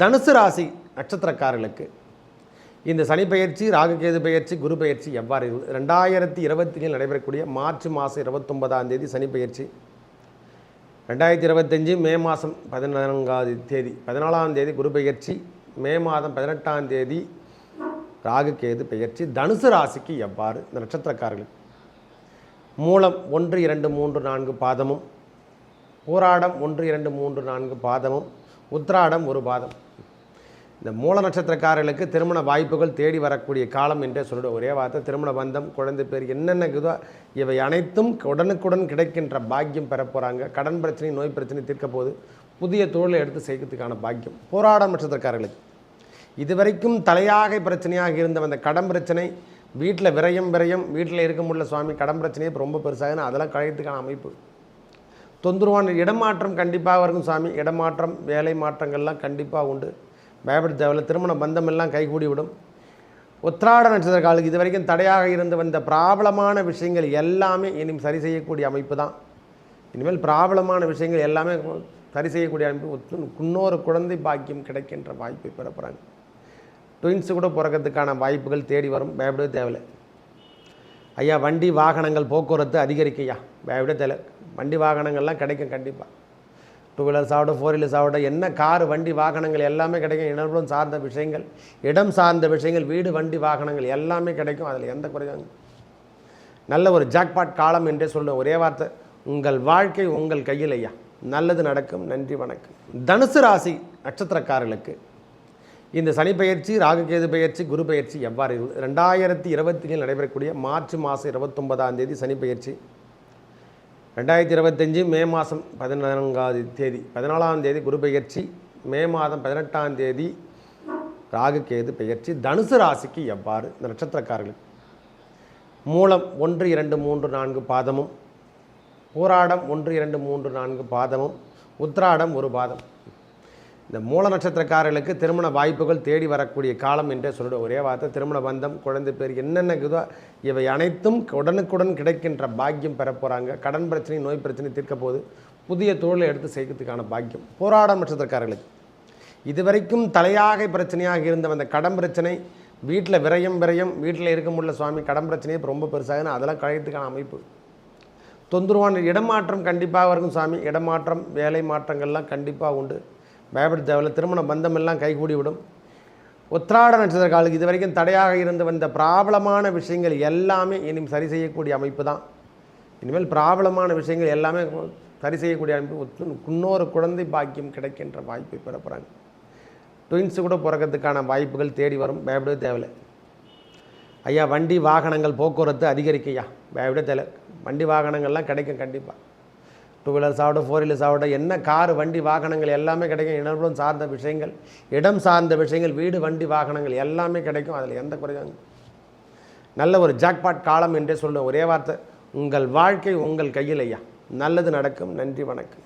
தனுசு ராசி நட்சத்திரக்காரர்களுக்கு இந்த சனி பயிற்சி ராகுகேது பயிற்சி குரு பயிற்சி எவ்வாறு இருக்கும் ரெண்டாயிரத்தி இருபத்தி ஏழு நடைபெறக்கூடிய மார்ச் மாதம் இருபத்தொன்பதாம் தேதி சனி பயிற்சி ரெண்டாயிரத்தி இருபத்தஞ்சி மே மாதம் பதினான்காவது தேதி பதினாலாம் தேதி குரு பயிற்சி மே மாதம் பதினெட்டாம் தேதி ராகுகேது பெயர்ச்சி. தனுசு ராசிக்கு எவ்வாறு இந்த நட்சத்திரக்காரர்களுக்கு மூலம் ஒன்று இரண்டு மூன்று நான்கு பாதமும் போராடம் ஒன்று இரண்டு மூன்று நான்கு பாதமும் உத்ராடம் ஒரு பாதம். இந்த மூல நட்சத்திரக்காரர்களுக்கு திருமண வாய்ப்புகள் தேடி வரக்கூடிய காலம் என்றே சொல்லிட ஒரே வார்த்தை. திருமண பந்தம் குழந்தை பேர் என்னென்ன இதோ இவை அனைத்தும் உடனுக்குடன் கிடைக்கின்ற பாக்கியம் பெற போகிறாங்க கடன் பிரச்சனை நோய் பிரச்சனை தீர்க்க போது புதிய தொழிலை எடுத்து செய்கிறதுக்கான பாக்கியம். போராடம் நட்சத்திரக்காரர்களுக்கு. இதுவரைக்கும் தலையாக பிரச்சனையாக இருந்த அந்த கடன் பிரச்சனை வீட்டில் விரயம் விரயம் வீட்டில் இருக்க முடியல சுவாமி கடன் பிரச்சனையே ரொம்ப பெருசாகுன்னு அதெல்லாம் கழியத்துக்கான அமைப்பு. தொந்தரவான இடமாற்றம் கண்டிப்பாக இருக்கும் சாமி இடமாற்றம் வேலை மாற்றங்கள்லாம் கண்டிப்பாக உண்டு. பயப்பட தேவையில்ல. திருமண பந்தம் எல்லாம் கைகூடி விடும் உத்திராட நட்சத்திர காலுக்கு இது வரைக்கும் தடையாக இருந்து வந்த பிராபலமான விஷயங்கள் எல்லாமே இனி சரி செய்யக்கூடிய அமைப்பு தான். இனிமேல் பிராபலமான விஷயங்கள் எல்லாமே சரி செய்யக்கூடிய அமைப்பு. இன்னொரு குழந்தை பாக்கியம் கிடைக்கின்ற வாய்ப்பை பெற போகிறாங்க ட்வின்ஸு கூட பிறக்கிறதுக்கான வாய்ப்புகள் தேடி வரும். பயப்படவே தேவையில்லை. ஐயா வண்டி வாகனங்கள் போக்குவரத்து அதிகரிக்கையா பயப்படவே தேவை வண்டி வாகனங்கள்லாம் கிடைக்கும் கண்டிப்பாக டூ வீலர்ஸ் ஆகட்டும் ஃபோர் வீலர்ஸ் ஆகட்டும் என்ன கார் வண்டி வாகனங்கள் எல்லாமே கிடைக்கும். இனர்புலம் சார்ந்த விஷயங்கள் இடம் சார்ந்த விஷயங்கள் வீடு வண்டி வாகனங்கள் எல்லாமே கிடைக்கும். அதில் எந்த குறையும் நல்ல ஒரு ஜாக்பாட் காலம் என்றே சொல்லுவேன் ஒரே வார்த்தை உங்கள் வாழ்க்கை உங்கள் கையில் ஐயா. நல்லது நடக்கும். நன்றி வணக்கம். தனுசு ராசி நட்சத்திரக்காரர்களுக்கு இந்த சனி பயிற்சி ராகுகேது பயிற்சி குரு பயிற்சி எவ்வாறு ரெண்டாயிரத்தி இருபத்தி ஏழு நடைபெறக்கூடிய மார்ச் மாதம் இருபத்தொன்பதாம் தேதி சனி பயிற்சி ரெண்டாயிரத்தி இருபத்தஞ்சி மே மாதம் பதினான்காவது தேதி பதினாலாம் தேதி குரு பெயர்ச்சி. மே மாதம் பதினெட்டாம் தேதி ராகுகேது பெயர்ச்சி. தனுசு ராசிக்கு எவ்வாறு? இந்த நட்சத்திரக்காரர்கள். மூலம் ஒன்று இரண்டு மூன்று நான்கு பாதமும் போராடம் ஒன்று இரண்டு மூன்று நான்கு பாதமும் உத்ராடம் ஒரு பாதம். இந்த மூல நட்சத்திரக்காரர்களுக்கு திருமண வாய்ப்புகள் தேடி வரக்கூடிய காலம் என்றே சொல்லிட ஒரே வார்த்தை. திருமண பந்தம் குழந்தை பேர் என்னென்ன இதோ இவை அனைத்தும் உடனுக்குடன் கிடைக்கின்ற பாக்கியம் பெற போகிறாங்க கடன் பிரச்சனை நோய் பிரச்சனை தீர்க்க போது புதிய தொழிலை எடுத்து செய்கிறதுக்கான பாக்கியம் போராடம் நட்சத்திரக்காரர்களுக்கு. இதுவரைக்கும் தலையாக பிரச்சனையாக இருந்த அந்த கடன் பிரச்சனை வீட்டில் விரயம் விரயம் வீட்டில் இருக்க முடியல சுவாமி கடன் பிரச்சனையே ரொம்ப பெருசாகுன்னு அதெல்லாம் கழியத்துக்கான அமைப்பு. தொந்தரவான இடமாற்றம் கண்டிப்பாக இருக்கும் சாமி இடமாற்றம் வேலை மாற்றங்கள்லாம் கண்டிப்பாக உண்டு. பயப்பட தேவையில்ல. திருமண பந்தம் எல்லாம் கைகூடி விடும் உத்திராட நட்சத்திர காலுக்கு இது வரைக்கும் தடையாக இருந்து வந்த பிராபலமான விஷயங்கள் எல்லாமே இனி சரி செய்யக்கூடிய அமைப்பு தான் இனிமேல் பிராபலமான விஷயங்கள் எல்லாமே சரி செய்யக்கூடிய அமைப்பு. இன்னொரு குழந்தை பாக்கியம் கிடைக்கின்ற வாய்ப்பை பெறப்போகிறாங்க ட்வின்ஸு கூட பிறக்கிறதுக்கான வாய்ப்புகள் தேடி வரும். பயப்படவே தேவையில்லை. ஐயா வண்டி வாகனங்கள் போக்குவரத்து அதிகரிக்கையா பயப்படவே தேவை வண்டி வாகனங்கள்லாம் கிடைக்கும் கண்டிப்பாக டூ வீலர்ஸ் ஆகட்டும் ஃபோர் வீலர்ஸ் ஆகட்டும் என்ன கார் வண்டி வாகனங்கள் எல்லாமே கிடைக்கும். இனர்புலம் சார்ந்த விஷயங்கள் இடம் சார்ந்த விஷயங்கள் வீடு வண்டி வாகனங்கள் எல்லாமே கிடைக்கும். அதில் எந்த குறையும் நல்ல ஒரு ஜாக்பாட் காலம் என்றே சொல்லுவேன் ஒரே வார்த்தை உங்கள் வாழ்க்கை உங்கள் கையில் ஐயா. நல்லது நடக்கும். நன்றி வணக்கம்.